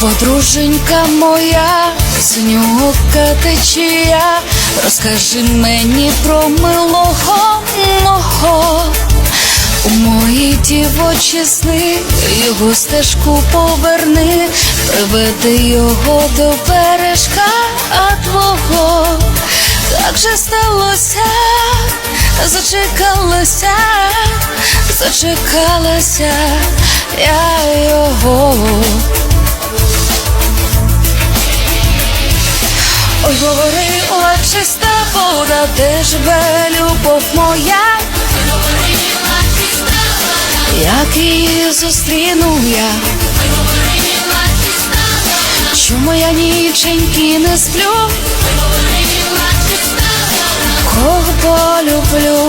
Подруженька моя, синюка течія, розкажи мені про милого мого. У мої дівочі сни його стежку поверни, приведи його до бережка твого. Так же сталося, зачекалася, зачекалася я Ой, говорила чиста вода, де живе любов моя, як її зустріну я, чому я ніченьки не сплю, кого полюблю.